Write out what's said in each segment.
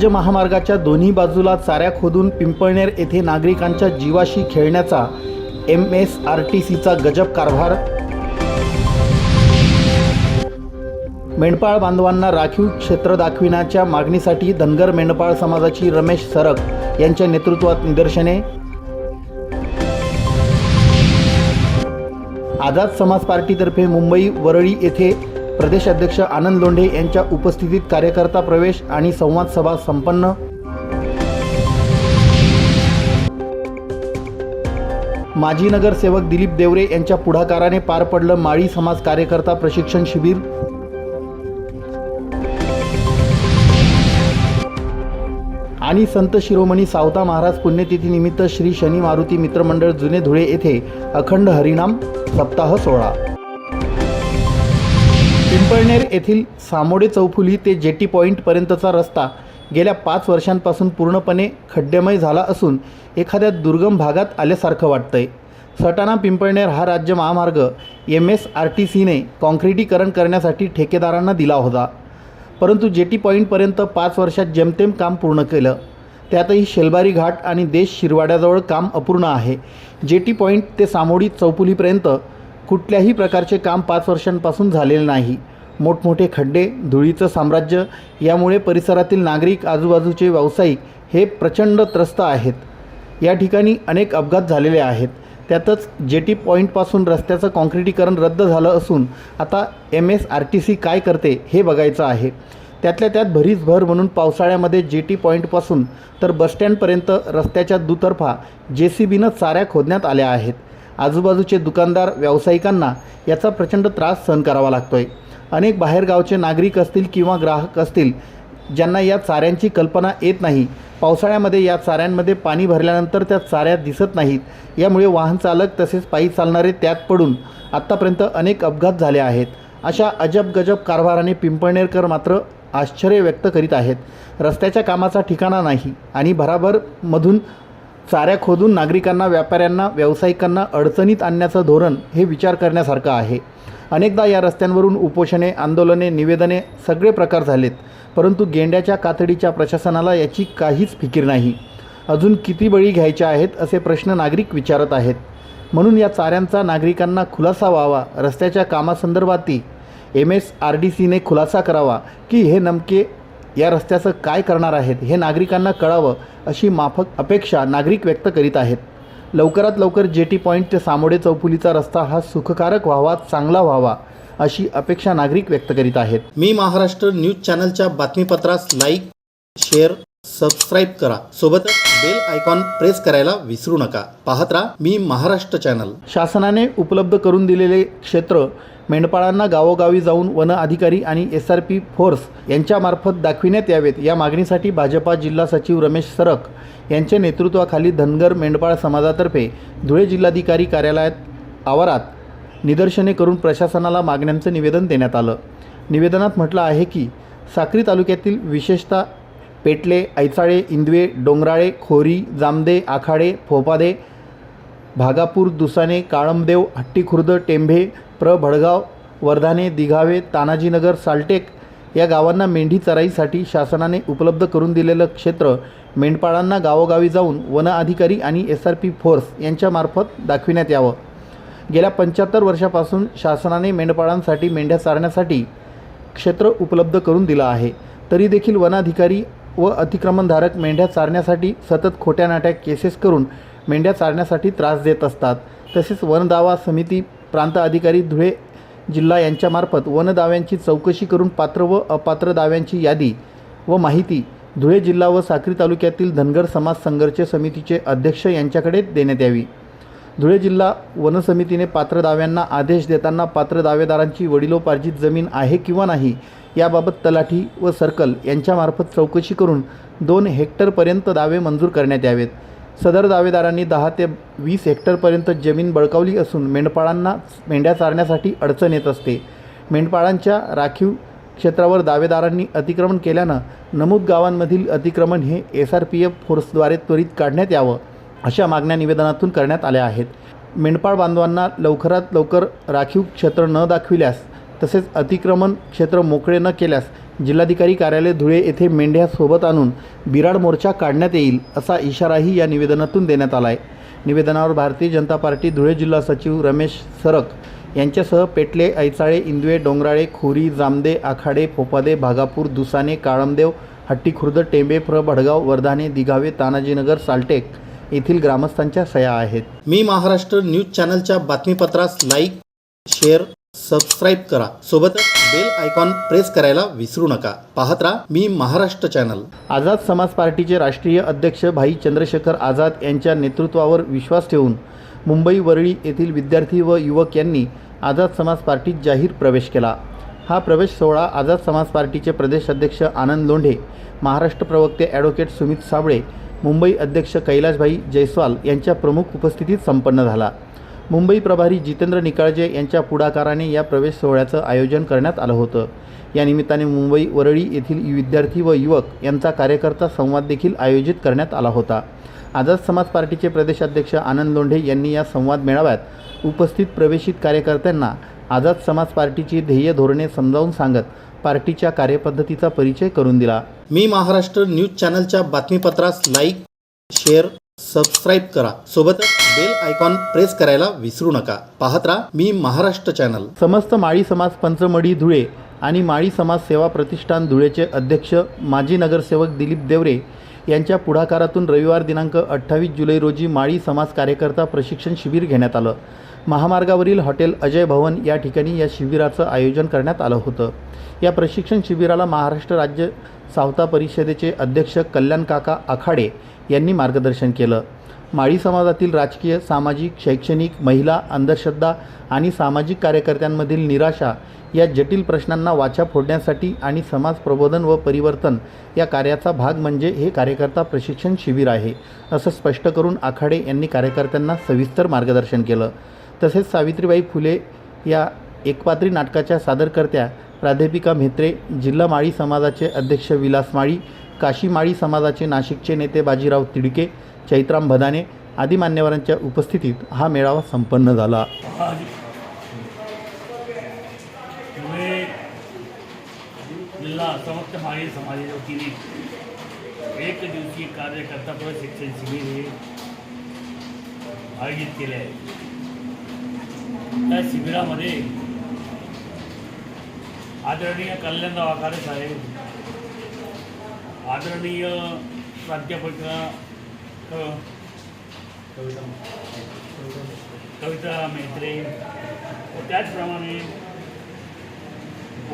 राज्य महामार्गाच्या दोन्ही बाजूला चाऱ्या खोदून पिंपळनेर येथे नागरिकांच्या जीवाशी खेळण्याचा एम एस आर टी सीचा गजब कारभार. मेंढपाळ बांधवांना राखीव क्षेत्र दाखविण्याच्या मागणीसाठी धनगर मेंढपाळ समाजाची रमेश सरक यांच्या नेतृत्वात निदर्शने. आझाद समाज पार्टीतर्फे मुंबई वरळी येथे प्रदेशाध्यक्ष आनंद लोंढे यांच्या उपस्थितीत कार्यकर्ता प्रवेश आणि संवाद सभा संपन्न. माजी नगरसेवक दिलीप देवरे यांच्या पुढाकाराने पार पडलं माळी समाज कार्यकर्ता प्रशिक्षण शिबिर. आणि संत शिरोमणी सावता महाराज पुण्यतिथीनिमित्त श्री शनी मारुती मित्रमंडळ जुने धुळे येथे अखंड हरिनाम सप्ताह सोहळा. पिंपळनेर येथील सामोडे चौफुली ते जेटी पॉईंटपर्यंतचा रस्ता गेल्या पाच वर्षांपासून पूर्णपणे खड्डेमय झाला असून एखाद्या दुर्गम भागात आल्यासारखं वाटतंय. सटाणा पिंपळनेर हा राज्य महामार्ग एम एस आर टी सीने काँक्रिटीकरण करण्यासाठी ठेकेदारांना दिला होता. परंतु जेटी पॉईंटपर्यंत पाच वर्षात जेमतेम काम पूर्ण केलं. त्यातही शेलबारी घाट आणि देश शिरवाड्याजवळ काम अपूर्ण आहे. जेटी पॉईंट ते सामोडी चौफुलीपर्यंत कुठल्याही प्रकारचे काम पाच वर्षांपासून झालेले नाही. मोठमोठे खड्डे धुळीचं साम्राज्य यामुळे परिसरातील नागरिक आजूबाजूचे व्यावसायिक हे प्रचंड त्रस्त आहेत. या ठिकाणी अनेक अपघात झालेले आहेत. त्यातच जेटी पॉईंटपासून रस्त्याचं काँक्रिटीकरण रद्द झालं असून आता M S R T C काय करते हे बघायचं आहे. त्यातल्या त्यात भरीस भर म्हणून पावसाळ्यामध्ये जेटी पॉईंटपासून तर बसस्टँडपर्यंत रस्त्याच्या दुतर्फा जे सी बीनं चाऱ्या खोदण्यात आल्या आहेत. आजूबाजूचे दुकानदार व्यावसायिकांना याचा प्रचंड त्रास सहन करावा लागतो आहे अनेक बाहेरगावचे नागरिक असतील किंवा ग्राहक असतील ज्यांना या चाऱ्यांची कल्पना येत नाही. पावसाळ्यामध्ये या चाऱ्यांमध्ये पाणी भरल्यानंतर त्या चाऱ्या दिसत नाहीत. यामुळे वाहन चालक तसेच पायी चालणारे त्यात पडून आत्तापर्यंत अनेक अपघात झाले आहेत. अशा अजब गजब कारभाराने पिंपळनेरकर मात्र आश्चर्य व्यक्त करीत आहेत. रस्त्याच्या कामाचा ठिकाणा नाही आणि भराभरमधून चाऱ्या खोदून नागरिकांना व्यापाऱ्यांना व्यावसायिकांना अडचणीत आणण्याचं धोरण हे विचार करण्यासारखं आहे. अनेकदा या रस्त्यांवरून उपोषणे आंदोलने निवेदने सगळे प्रकार झालेत परंतु गेंड्याच्या कातडीच्या प्रशासनाला याची काहीच फिकीर नाही. अजून किती बळी घ्यायच्या आहेत असे प्रश्न नागरिक विचारत आहेत. म्हणून या चाऱ्यांचा नागरिकांना खुलासा व्हावा रस्त्याच्या कामासंदर्भातही एम एस आर डी सीने खुलासा करावा की हे नमके या रस्त्याचं काय करणार आहेत हे नागरिकांना कळावं अशी माफक अपेक्षा नागरिक व्यक्त करीत आहेत. लवकरात लवकर जेटी पॉईंट ते सामोडे चौफुलीचा रस्ता हा सुखकारक व्हावा चांगला व्हावा अशी अपेक्षा नागरिक व्यक्त करीत आहेत. मी महाराष्ट्र न्यूज चॅनलच्या बातमीपत्रास लाईक शेअर सबस्क्राईब करा. सोबतच बेल आयकॉन प्रेस करायला विसरू नका. पाहत राहा मी महाराष्ट्र चॅनल शासनाने उपलब्ध करून दिलेले क्षेत्र मेंढपाळांना गावोगावी जाऊन वन अधिकारी आणि एस आर पी फोर्स यांच्यामार्फत दाखविण्यात यावेत. या मागणीसाठी भाजपा जिल्हा सचिव रमेश सरक यांच्या नेतृत्वाखाली धनगर मेंढपाळ समाजातर्फे धुळे जिल्हाधिकारी कार्यालयात आवारात निदर्शने करून प्रशासनाला मागण्यांचं निवेदन देण्यात आलं. निवेदनात म्हटलं आहे की साक्री तालुक्यातील विशेषतः पेटले ऐचाळे इंदवे डोंगराळे खोरी जामदे आखाडे फोपादे भागापूर दुसाने काळमदेव हट्टीखुर्द टेंभे प्र भडगाव वर्धाने दिघावे तानाजीनगर साल्टेक या गावांना मेंढी चराईसाठी शासनाने उपलब्ध करून दिलेलं क्षेत्र मेंढपाळांना गावोगावी जाऊन वन अधिकारी आणि एस आर पी फोर्स यांच्यामार्फत दाखविण्यात यावं. गेल्या पंच्याहत्तर वर्षापासून शासनाने मेंढपाळांसाठी मेंढ्या चारण्यासाठी क्षेत्र उपलब्ध करून दिलं आहे. तरी देखील वनाधिकारी व अतिक्रमणधारक मेंढ्या चारण्यासाठी सतत खोट्या नाट्या केसेस करून मेंढ्या चारण्यासाठी त्रास देत असतात. तसेच वनदावा समिती प्रांत अधिकारी धुळे जिल्हा यांच्यामार्फत वनदाव्यांची चौकशी करून पात्र व अपात्र दाव्यांची यादी व माहिती धुळे जिल्हा व साक्री तालुक्यातील धनगर समाज संघर्ष समितीचे अध्यक्ष यांच्याकडे देण्यात यावी. धुळे जिल्हा वन समितीने पात्र दाव्यांना आदेश देताना पात्र दावेदारांची वडिलोपार्जित जमीन आहे किंवा नाही याबाबत तलाठी व सर्कल यांच्यामार्फत चौकशी करून दोन हेक्टरपर्यंत दावे मंजूर करण्यात यावेत. सदर दावेदारांनी दहा ते वीस हेक्टरपर्यंत जमीन बळकावली असून मेंढपाळांना मेंढ्या चारण्यासाठी अडचण येत असते. मेंढपाळांच्या राखीव क्षेत्रावर दावेदारांनी अतिक्रमण केल्यानं नमूद गावांमधील अतिक्रमण हे एस आर पी एफ फोर्सद्वारे त्वरित काढण्यात यावं अशा मागण्या निवेदनातून करण्यात आल्या आहेत. मेंढपाळ बांधवांना लवकरात लवकर राखीव क्षेत्र न दाखविल्यास तसेच अतिक्रमण क्षेत्र मोकळे न केल्यास जिल्हाधिकारी कार्यालय धुळे येथे मेंढ्या सोबत आणून बिराड मोर्चा काढण्यात येईल असा इशाराही या निवेदनातून देण्यात आला आहे निवेदनावर भारतीय जनता पार्टी धुळे जिल्हा सचिव रमेश सरक यांच्यासह पेटले ऐचाळे इंदवे डोंगराळे खोरी जामदे आखाडे फोपादे भागापूर दुसाने काळमदेव हट्टी खुर्द टेंबे प्र भडगाव वर्धाने दिघावे तानाजीनगर साल्टेक येथील ग्रामस्थांच्या सया आहेत. मी महाराष्ट्र न्यूज चॅनलच्या बातमीपत्रास लाईक शेअर सबस्क्राईब करा. सोबतच बेल आयकॉन प्रेस करायला विसरू नका. पाहत राहा मी महाराष्ट्र चॅनल आझाद समाज पार्टीचे राष्ट्रीय अध्यक्ष भाई चंद्रशेखर आझाद यांच्या नेतृत्वावर विश्वास ठेवून मुंबई वरळी येथील विद्यार्थी व युवक यांनी आझाद समाज पार्टीत जाहीर प्रवेश केला. हा प्रवेश सोहळा आझाद समाज पार्टीचे प्रदेश अध्यक्ष आनंद लोंढे महाराष्ट्र प्रवक्ते ॲडव्होकेट सुमित साबळे मुंबई अध्यक्ष कैलासभाई जयस्वाल यांच्या प्रमुख उपस्थितीत संपन्न झाला. मुंबई प्रभारी जितेंद्र निकाळजे यांच्या पुढाकाराने या प्रवेश सोहळ्याचं आयोजन करण्यात आलं होतं. या निमित्ताने मुंबई वरळी येथील विद्यार्थी व युवक यांचा कार्यकर्ता संवाद देखील आयोजित करण्यात आला होता. आझाद समाज पार्टीचे प्रदेशाध्यक्ष आनंद लोंढे यांनी या संवाद मेळाव्यात उपस्थित प्रवेशित कार्यकर्त्यांना आझाद समाज पार्टीची ध्येय धोरणे समजावून सांगत पार्टीच्या कार्यपद्धतीचा परिचय करून दिला. मी महाराष्ट्र न्यूज चॅनलच्या बातमीपत्रास लाईक शेअर सबस्क्राईब करा. सोबतच बेल आयकॉन प्रेस करायला विसरू नका. पाहत राहा मी महाराष्ट्र चॅनल समस्त माळी समाज पंचमढी धुळे आणि माळी समाज सेवा प्रतिष्ठान धुळेचे अध्यक्ष माजी नगरसेवक दिलीप देवरे यांच्या पुढाकारातून रविवार दिनांक अठ्ठावीस जुलै रोजी माळी समाज कार्यकर्ता प्रशिक्षण शिबिर घेण्यात आलं. महामार्गावरील हॉटेल अजय भवन या ठिकाणी या शिबिराचं आयोजन करण्यात आलं होतं. या प्रशिक्षण शिबिराला महाराष्ट्र राज्य सावता परिषदेचे अध्यक्ष कल्याण काका आखाडे यांनी मार्गदर्शन केलं. माळी समाजातील राजकीय सामाजिक शैक्षणिक महिला अंधश्रद्धा आणि सामाजिक कार्यकर्त्यांमधील निराशा या जटिल प्रश्नांना वाचा फोडण्यासाठी आणि समाज प्रबोधन व परिवर्तन या कार्याचा भाग म्हणजे हे कार्यकर्ता प्रशिक्षण शिबिर आहे असं स्पष्ट करून आखाडे यांनी कार्यकर्त्यांना सविस्तर मार्गदर्शन केलं. तसेच सावित्रीबाई फुले या एकपात्री नाटकाच्या सादरकर्त्या प्राध्यापिका म्हेत्रे जिल्हा माळी समाजाचे अध्यक्ष विलास माळी काशीमाळी समाजाचे नाशिकचे नेते बाजीराव तिडके चैत्राम भदाने आदी मान्यवरांच्या उपस्थितीत हा मेळावा संपन्न झाला. समस्त माळी समाजाच्या वतीने एक दिवसीय कार्यकर्ता पर शिक्षण शिबिर हे आयोजित केले आहे. त्या शिबिरामध्ये आदरणीय कल्याणराव आखाडे साहेब आदरणीय प्राध्यापक कविता कविता मेत्रे व त्याचप्रमाणे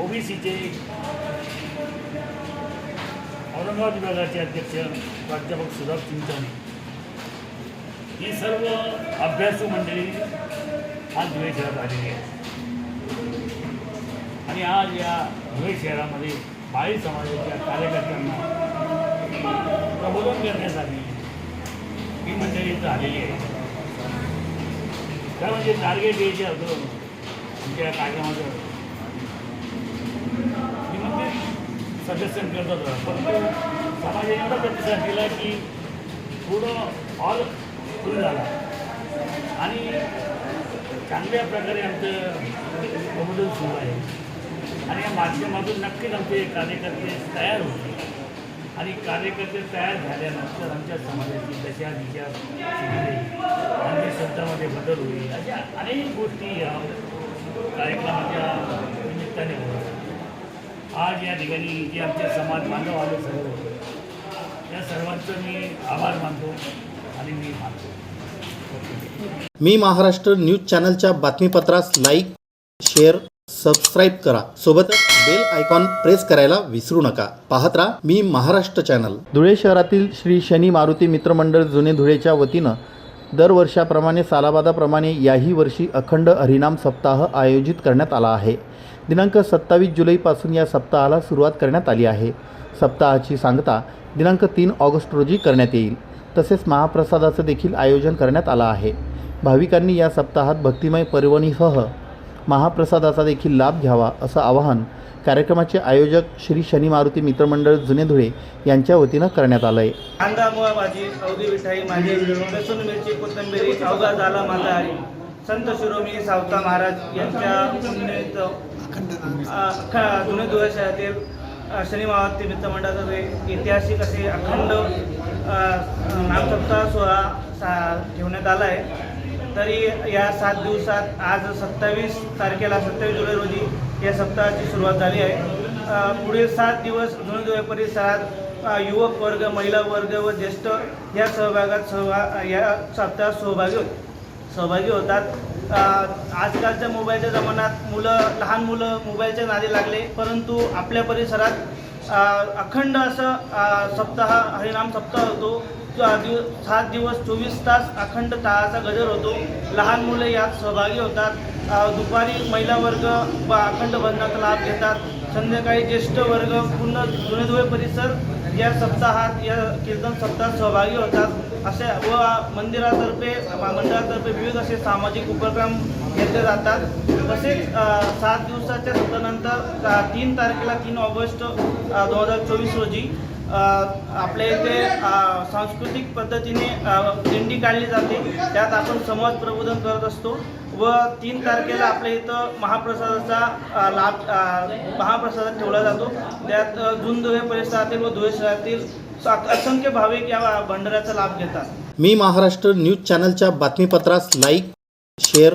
ओबीसीचे औरंगाबाद विभागाचे अध्यक्ष प्राध्यापक सुधाब चिंताने ही सर्व अभ्यासू मंडळी आज धुळे शहरात आलेली आहे आणि आज या धुळे शहरामध्ये बाई समाजाच्या कार्यकर्त्यांना प्रबोधन करण्यासाठी ही मंडळी इथं आलेली आहे. काय म्हणजे टार्गेट द्यायचे होतो आमच्या कार्यक्रमाचं मी म्हणजे सदस्यन करत होतो परंतु समाजाने एवढा प्रतिसाद दिला की थोडं ऑल फुल झाला. आणि चांगल्या प्रकारे आमचं प्रबोधन सुरू आहे. आणि या माध्यमातून नक्कीच आमचे कार्यकर्ते तयार होते आणि कार्यकर्ते तयार झाल्यानंतर आमच्या समाजाची तशा विचार सुधारेल आमच्या शब्दामध्ये बदल होईल. अशा अनेक गोष्टी या कार्यक्रमाच्या निमित्ताने होतात आज या ठिकाणी जे आमचे समाज बांधव आले सर्व या सर्वांचं मी आभार मानतो आणि मी मानतो. मी महाराष्ट्र न्यूज चॅनलच्या बातमीपत्रास लाईक शेअर सबस्क्राईब करा. सोबतच बेल आयकॉन प्रेस करायला विसरू नका. पाहत राहा मी महाराष्ट्र चॅनल. धुळे शहरातील श्री शनी मारुती मित्रमंडळ जुने धुळेच्या वतीनं दरवर्षाप्रमाणे सालाबादाप्रमाणे याही वर्षी अखंड हरिनाम सप्ताह आयोजित करण्यात आला आहे. दिनांक सत्तावीस जुलैपासून या सप्ताहाला सुरुवात करण्यात आली आहे. सप्ताहाची सांगता दिनांक तीन ऑगस्ट रोजी करण्यात येईल. तसेच महाप्रसादाचं देखील आयोजन करण्यात आलं आहे. भाविकांनी या सप्ताहात भक्तिमय पर्वणीसह महाप्रसादाचा देखील लाभ घ्यावा असं आवाहन कार्यक्रमाचे आयोजक श्री शनी मारुती मित्रमंडळ जुने धुळे यांच्या वतीनं करण्यात आलं आहे कांदा भाजी अवधी मिठाई माझी लसूण मिरची कोथिंबिरी अवघा झाला माझा संत शिरोमी सावता महाराज यांच्या जुने धुळे शहरातील शनी महाभक्ती मित्र ऐतिहासिक असे अखंड नामसत्ता सोहळा सा ठेवण्यात आला आहे तरी या सात दिवसात आज सत्तावीस तारखेला सत्तावीस जुलै रोजी या सप्ताहाची सुरुवात झाली आहे. पुढील सात दिवस जुनदुवे परिसरात युवक वर्ग महिला वर्ग व ज्येष्ठ या सहभागात सहभा या सप्ताहात सहभागी होत सहभागी होतात. आजकालच्या मोबाईलच्या जमान्यात मुलं लहान मुलं मोबाईलच्या नादी लागले परंतु आपल्या परिसरात अखंड असं सप्ताह हरिनाम सप्ताह होतो. जो दिव सात दिवस चोवीस तास अखंड ताळाचा गजर होतो. लहान मुले यात सहभागी होतात. दुपारी महिला वर्ग व अखंड बंधनाचा लाभ घेतात. संध्याकाळी ज्येष्ठ वर्ग पूर्ण जुनेधुळे परिसर या सप्ताहात या कीर्तन सप्ताहात सहभागी होतात. असे व मंदिरातर्फे मंडळातर्फे विविध असे सामाजिक उपक्रम घेतले जातात. तसेच सात दिवसाच्या सत्रानंतर तीन तारखेला तीन ऑगस्ट दोन हजार चोवीस रोजी आपल्या इथे सांस्कृतिक पद्धतीने दिंडी काढली जाते. त्यात आपण समाज प्रबोधन करत असतो व तीन तारखेला आपल्या इथं महाप्रसादाचा लाभ महाप्रसाद ठेवला जातो. त्यात जुन जुनधुळे परिसरातील व धुळे शहरातील असंख्य भाविक या भंडाऱ्याचा लाभ घेतात. मी महाराष्ट्र न्यूज चॅनलच्या बातमीपत्रास लाईक शेअर